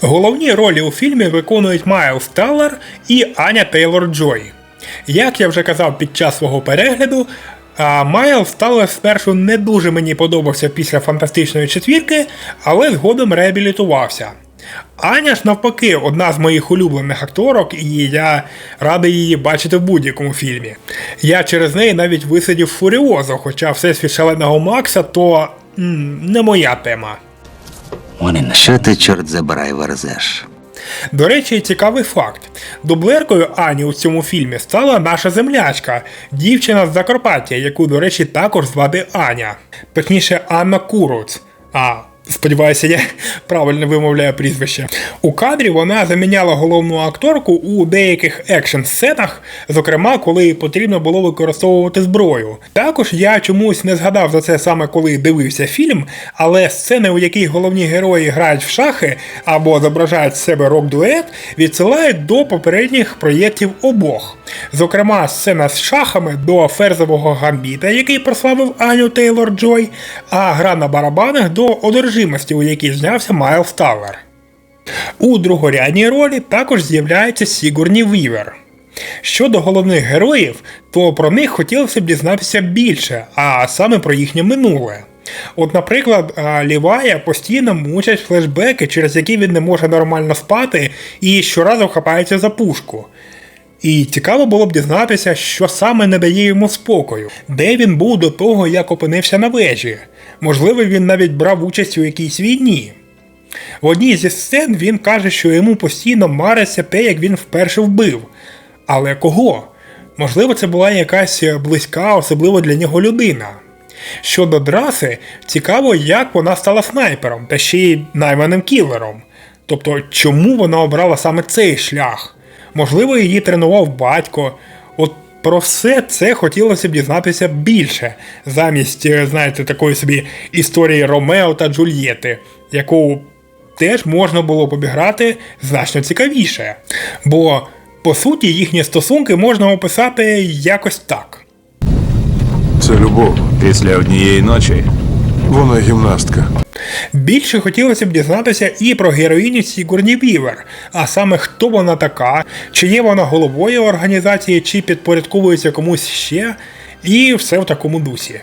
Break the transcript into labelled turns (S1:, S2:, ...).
S1: Головні ролі у фільмі виконують Майлз Таллер і Аня Тейлор Джой. Як я вже казав під час свого перегляду, Майлз Таллер спершу не дуже мені подобався після фантастичної четвірки, але згодом реабілітувався. Аня ж навпаки одна з моїх улюблених акторок, і я радий її бачити в будь-якому фільмі. Я через неї навіть висидів Фуріозо, хоча всесвіт шаленого Макса то м, не моя тема.
S2: Що ти, чорт забирай, верзеш?
S1: До речі, цікавий факт: дублеркою Ані у цьому фільмі стала наша землячка, дівчина з Закарпаття, яку, до речі, також звати Аня. Точніше, Анна Куруц. А, сподіваюся, я правильно вимовляю прізвище. У кадрі вона заміняла головну акторку у деяких екшн-сценах, зокрема, коли потрібно було використовувати зброю. Також я чомусь не згадав за це саме коли дивився фільм, але сцени, у яких головні герої грають в шахи або зображають з себе рок-дует, відсилають до попередніх проєктів обох. Зокрема, сцена з шахами до ферзового гамбіта, який прославив Аню Тейлор Джой, а гра на барабанах до одержимості, у якій знявся Майлз Таллер. У другорядній ролі також з'являється Сігурні Вівер. Щодо головних героїв, то про них хотілося б дізнатися більше, а саме про їхнє минуле. От, наприклад, Лівая постійно мучать флешбеки, через які він не може нормально спати і щоразу хапається за пушку. І цікаво було б дізнатися, що саме не дає йому спокою, де він був до того, як опинився на вежі. Можливо, він навіть брав участь у якійсь війні. В одній зі сцен він каже, що йому постійно мариться те, як він вперше вбив. Але кого? Можливо, це була якась близька, особливо для нього людина. Щодо драси, цікаво, як вона стала снайпером та ще й найманим кілером. Тобто, чому вона обрала саме цей шлях? Можливо, її тренував батько. От про все це хотілося б дізнатися більше, замість, е, знаєте, такої собі історії Ромео та Джульєти, яку теж можна було б обіграти значно цікавіше. Бо, по суті, їхні стосунки можна описати якось так.
S3: Це любов.
S4: Після однієї ночі
S3: Вона гімнастка.
S1: Більше хотілося б дізнатися і про героїню Сігурні Вівер, а саме хто вона така, чи є вона головою організації, чи підпорядковується комусь ще, і все в такому дусі.